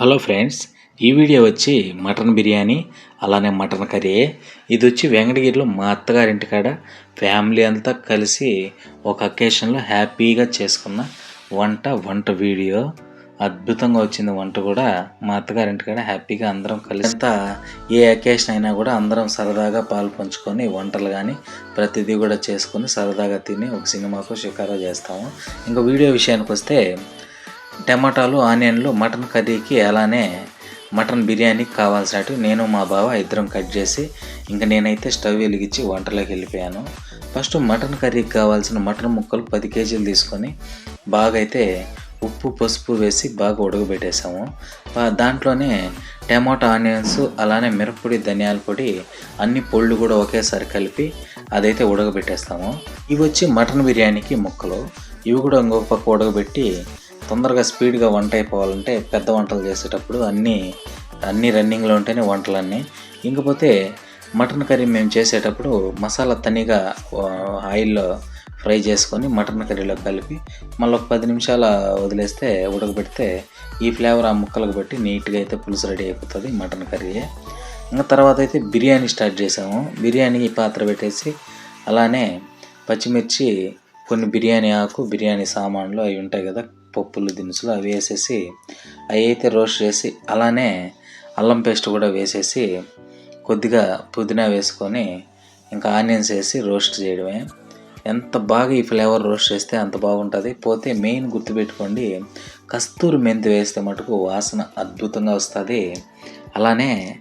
Hello friends ఈ video వచ్చి mutton biryani అలానే మటన్ కర్రీ. ఇది వచ్చి వెంకటగిరిలో మా అత్తగారింటి కాడ ఫ్యామిలీ అంతా కలిసి ఒక అకేషన్లో హ్యాపీగా చేసుకున్న వంట వంట వీడియో. అద్భుతంగా వచ్చింది వంట కూడా. మా అత్తగారింటి కాడ హ్యాపీగా అందరం కలిసి అంతా ఏ అకేషన్ అయినా కూడా అందరం సరదాగా పాలు పంచుకొని వంటలు కానీ ప్రతిదీ కూడా చేసుకొని సరదాగా తిని ఒక సినిమాకు షికారు చేస్తాము. ఇంకా వీడియో విషయానికి వస్తే టమాటాలు ఆనియన్లు మటన్ కర్రీకి అలానే మటన్ బిర్యానీకి కావాల్సినట్టు నేను మా బావ ఇద్దరం కట్ చేసి ఇంకా నేనైతే స్టవ్ వెలిగించి వంటలోకి వెళ్ళిపోయాను. ఫస్ట్ మటన్ కర్రీకి కావాల్సిన మటన్ ముక్కలు పది కేజీలు తీసుకొని బాగా అయితే ఉప్పు పసుపు వేసి బాగా ఉడకబెట్టేసాము దాంట్లోనే టమాటా ఆనియన్స్ అలానే మిరప్పొడి ధనియాల పొడి అన్ని పొళ్ళు కూడా ఒకేసారి కలిపి అదైతే ఉడకబెట్టేస్తాము. ఇవి వచ్చి మటన్ బిర్యానీకి ముక్కలు. ఇవి కూడా ఇంకొక పక్క ఉడకబెట్టి తొందరగా స్పీడ్గా వంట అయిపోవాలంటే పెద్ద వంటలు చేసేటప్పుడు అన్నీ అన్నీ రన్నింగ్లో ఉంటేనే వంటలన్నీ. ఇంకపోతే మటన్ కర్రీ మేము చేసేటప్పుడు మసాలా తనిగా ఆయిల్లో ఫ్రై చేసుకొని మటన్ కర్రీలో కలిపి మళ్ళీ ఒక పది నిమిషాల వదిలేస్తే ఉడకబెడితే ఈ ఫ్లేవర్ ఆ ముక్కలకు బట్టి నీట్గా అయితే పులుసు రెడీ అయిపోతుంది మటన్ కర్రీ ఇంకా తర్వాత అయితే బిర్యానీ స్టార్ట్ చేసాము. బిర్యానీ పాత్ర పెట్టేసి అలానే పచ్చిమిర్చి కొన్ని బిర్యానీ ఆకు బిర్యానీ సామాన్లు అవి ఉంటాయి కదా పప్పులు దినుసులు అవి వేసేసి అవి అయితే రోస్ట్ చేసి అలానే అల్లం పేస్ట్ కూడా వేసేసి కొద్దిగా పుదీనా వేసుకొని ఇంకా ఆనియన్స్ వేసి రోస్ట్ చేయడమే. ఎంత బాగా ఈ ఫ్లేవర్ రోస్ట్ చేస్తే అంత బాగుంటుంది. పోతే మెయిన్ గుర్తుపెట్టుకోండి కస్తూరి మెంతి వేస్తే మటుకు వాసన అద్భుతంగా వస్తుంది. అలానే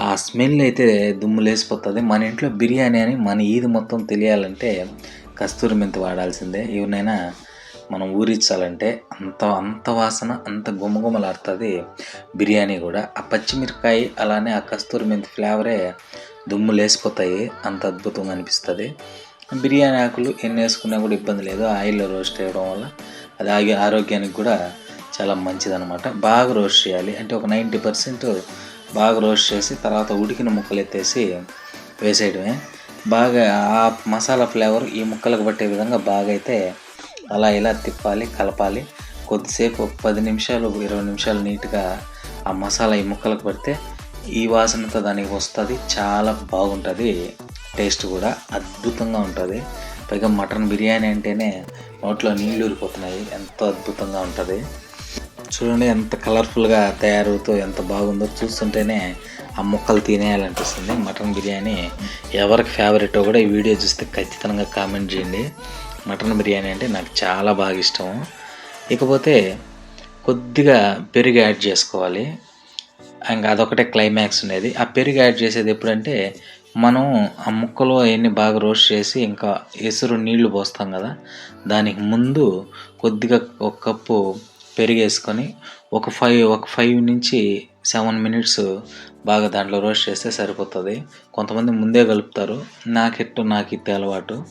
ఆ స్మెల్ అయితే దుమ్ము లేసిపోతుంది మన ఇంట్లో బిర్యానీ అని మన ఈది మొత్తం తెలియాలంటే కస్తూరి మెంతి వాడాల్సిందే. ఎవరినైనా మనం ఊరించాలంటే అంత అంత వాసన అంత గుమగుమలాడుతుంది బిర్యానీ కూడా. ఆ పచ్చిమిరకాయ అలానే ఆ కస్తూరి మెంతి ఫ్లేవరే దుమ్ము లేసిపోతాయి అంత అద్భుతంగా అనిపిస్తుంది. బిర్యానీ ఆకులు ఎన్ని వేసుకున్నా కూడా ఇబ్బంది లేదు ఆయిల్లో రోస్ట్ చేయడం వల్ల అది ఆగి ఆరోగ్యానికి కూడా చాలా మంచిదనమాట బాగా రోస్ట్ చేయాలి అంటే ఒక నైంటీ పర్సెంట్ బాగా రోస్ట్ చేసి తర్వాత ఉడికిన ముక్కలు ఎత్తేసి వేసేయడమే. బాగా ఆ మసాలా ఫ్లేవర్ ఈ ముక్కలకు పట్టే విధంగా బాగా అయితే అలా ఇలా తిప్పాలి కలపాలి. కొద్దిసేపు పది నిమిషాలు ఇరవై నిమిషాలు నీట్గా ఆ మసాలా ఈ ముక్కలకు పడితే ఈ వాసనతో దానికి వస్తుంది. చాలా బాగుంటుంది. టేస్ట్ కూడా అద్భుతంగా ఉంటుంది. పైగా మటన్ బిర్యానీ అంటేనే నోట్లో నీళ్ళు ఊరిపోతున్నాయి. ఎంతో అద్భుతంగా ఉంటుంది. చూడండి ఎంత కలర్ఫుల్గా తయారవుతూ ఎంత బాగుందో చూస్తుంటేనే ఆ ముక్కలు తినేయాలనిపిస్తుంది. మటన్ బిర్యానీ ఎవరికి ఫేవరెటో కూడా ఈ వీడియో చూస్తే ఖచ్చితంగా కామెంట్ చేయండి. మటన్ బిర్యానీ అంటే నాకు చాలా బాగా ఇష్టం ఇకపోతే కొద్దిగా పెరుగు యాడ్ చేసుకోవాలి. ఇంకా అదొకటే క్లైమాక్స్ ఉండేది. ఆ పెరుగు యాడ్ చేసేది ఎప్పుడంటే మనం ఆ ముక్కలు అవన్నీ బాగా రోస్ట్ చేసి ఇంకా ఎసురు నీళ్ళు పోస్తాం కదా దానికి ముందు కొద్దిగా ఒక కప్పు పెరిగేసుకొని ఒక ఫైవ్ ఒక ఫైవ్ నుంచి సెవెన్ మినిట్స్ బాగా దాంట్లో రోస్ట్ చేస్తే సరిపోతుంది. కొంతమంది ముందే కలుపుతారు. నాకెట్టు నాకు ఇది అలవాటు.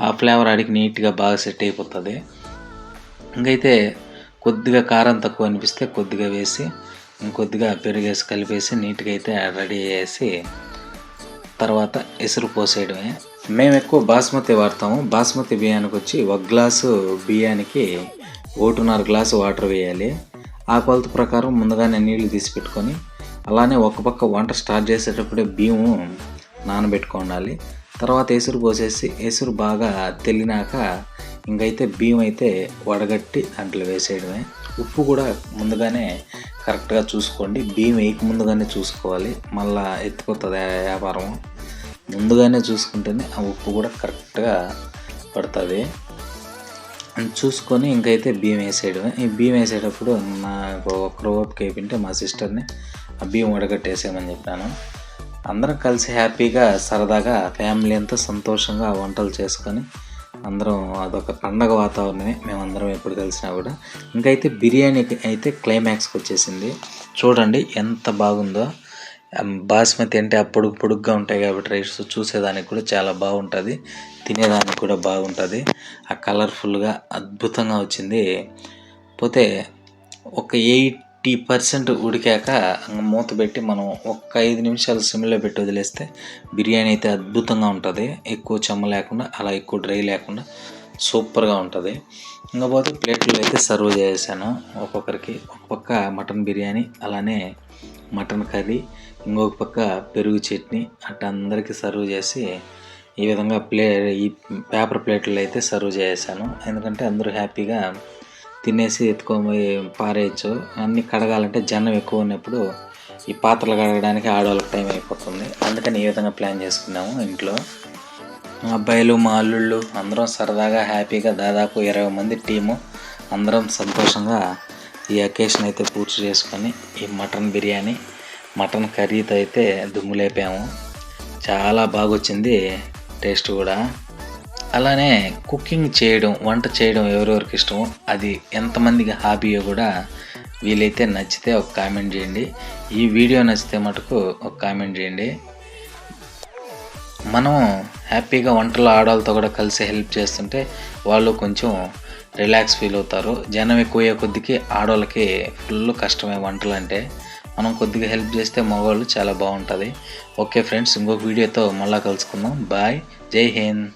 ఆ ఫ్లేవర్ ఆడికి నీట్గా బాగా సెట్ అయిపోతుంది. ఇంకైతే కొద్దిగా కారం తక్కువ అనిపిస్తే కొద్దిగా వేసి ఇంకొద్దిగా పెరుగేసి కలిపేసి నీట్గా అయితే రెడీ చేసి తర్వాత ఎసురు పోసేయడమే. మేము ఎక్కువ బాస్మతి వాడతాము. బాస్మతి బియ్యానికి వచ్చి ఒక గ్లాసు బియ్యానికి ఒకటిన్నర గ్లాసు వాటర్ వేయాలి. ఆ కొలత ప్రకారం ముందుగానే నీళ్ళు తీసి పెట్టుకొని అలానే ఒక పక్క వంట స్టార్ట్ చేసేటప్పుడే బియ్యము నానబెట్టుకోండాలి తర్వాత ఎసురు పోసేసి ఎసురు బాగా తెల్లినాక ఇంకైతే బియ్యం అయితే వడగట్టి దాంట్లో వేసేయడమే. ఉప్పు కూడా ముందుగానే కరెక్ట్గా చూసుకోండి. బియ్యం వేయక ముందుగానే చూసుకోవాలి. మళ్ళా ఎత్తిపోతుంది వ్యాపారం? ముందుగానే చూసుకుంటేనే ఆ ఉప్పు కూడా కరెక్ట్గా పడుతుంది. చూసుకొని ఇంకైతే బియ్యం వేసేయడమే. ఈ బియ్యం వేసేటప్పుడు నాకు ఒక్కరు ఓపిక అయిపోయింటే మా సిస్టర్ని ఆ బియ్యం వడగట్టేసేయమని చెప్పాను. అందరం కలిసి హ్యాపీగా సరదాగా ఫ్యామిలీ అంతా సంతోషంగా వంటలు చేసుకొని అందరం అదొక పండగ వాతావరణమే. మేమందరం ఎప్పుడు కలిసినా కూడా. ఇంకైతే బిర్యానీకి అయితే క్లైమాక్స్కి వచ్చేసింది. చూడండి ఎంత బాగుందో. బాస్మతి అంటే అప్పుడు పొడుగు పొడుగ్గా ఉంటాయి కాబట్టి రైస్ చూసేదానికి కూడా చాలా బాగుంటుంది. తినేదానికి కూడా బాగుంటుంది. ఆ కలర్ఫుల్గా అద్భుతంగా వచ్చింది. పోతే ఒక ఎయిట్ ఎయిటీ పర్సెంట్ ఉడికాక మూత పెట్టి మనం ఒక్క ఐదు నిమిషాలు సిమ్లో పెట్టి వదిలేస్తే బిర్యానీ అయితే అద్భుతంగా ఉంటుంది. ఎక్కువ చెమ్మ లేకుండా అలా ఎక్కువ డ్రై లేకుండా సూపర్గా ఉంటుంది. ఇంకపోతే ప్లేట్లో అయితే సర్వ్ చేశాను ఒక్కొక్కరికి ఒక పక్క మటన్ బిర్యానీ అలానే మటన్ కర్రీ ఇంకొక పక్క పెరుగు చట్నీ అట్లా అందరికీ సర్వ్ చేసి ఈ విధంగా ప్లే ఈ పేపర్ ప్లేట్లో అయితే సర్వ్ చేశాను ఎందుకంటే అందరూ హ్యాపీగా తినేసి ఎత్తుకొని పారేయచ్చు. అన్నీ కడగాలంటే జనం ఎక్కువ ఉన్నప్పుడు ఈ పాత్రలు కడగడానికి ఆడవాళ్ళకి టైం అయిపోతుంది. అందుకని ఈ విధంగా ప్లాన్ చేసుకున్నాము ఇంట్లో. మా అబ్బాయిలు మా అల్లుళ్ళు అందరం సరదాగా హ్యాపీగా దాదాపు ఇరవై మంది టీము అందరం సంతోషంగా ఈ అకేషన్ అయితే పూర్తి చేసుకొని ఈ మటన్ బిర్యానీ మటన్ కర్రీతో అయితే దుమ్ము లేపాము చాలా బాగా వచ్చింది టేస్ట్ కూడా. అలానే కుకింగ్ చేయడం వంట చేయడం ఎవరెవరికి ఇష్టమో అది ఎంతమందికి హాబీయో కూడా వీలైతే నచ్చితే ఒక కామెంట్ చేయండి. ఈ వీడియో నచ్చితే మటుకు ఒక కామెంట్ చేయండి. మనం హ్యాపీగా వంటలు ఆడవాళ్ళతో కూడా కలిసి హెల్ప్ చేస్తుంటే వాళ్ళు కొంచెం రిలాక్స్ ఫీల్ అవుతారు. జనం ఎక్కువ కొద్దికి ఆడవాళ్ళకి ఫుల్ కష్టమే వంటలు అంటే. మనం కొద్దిగా హెల్ప్ చేస్తే మగవాళ్ళు చాలా బాగుంటుంది. ఓకే ఫ్రెండ్స్ ఇంకొక వీడియోతో మళ్ళీ కలుసుకుందాం. బాయ్ జై హింద్.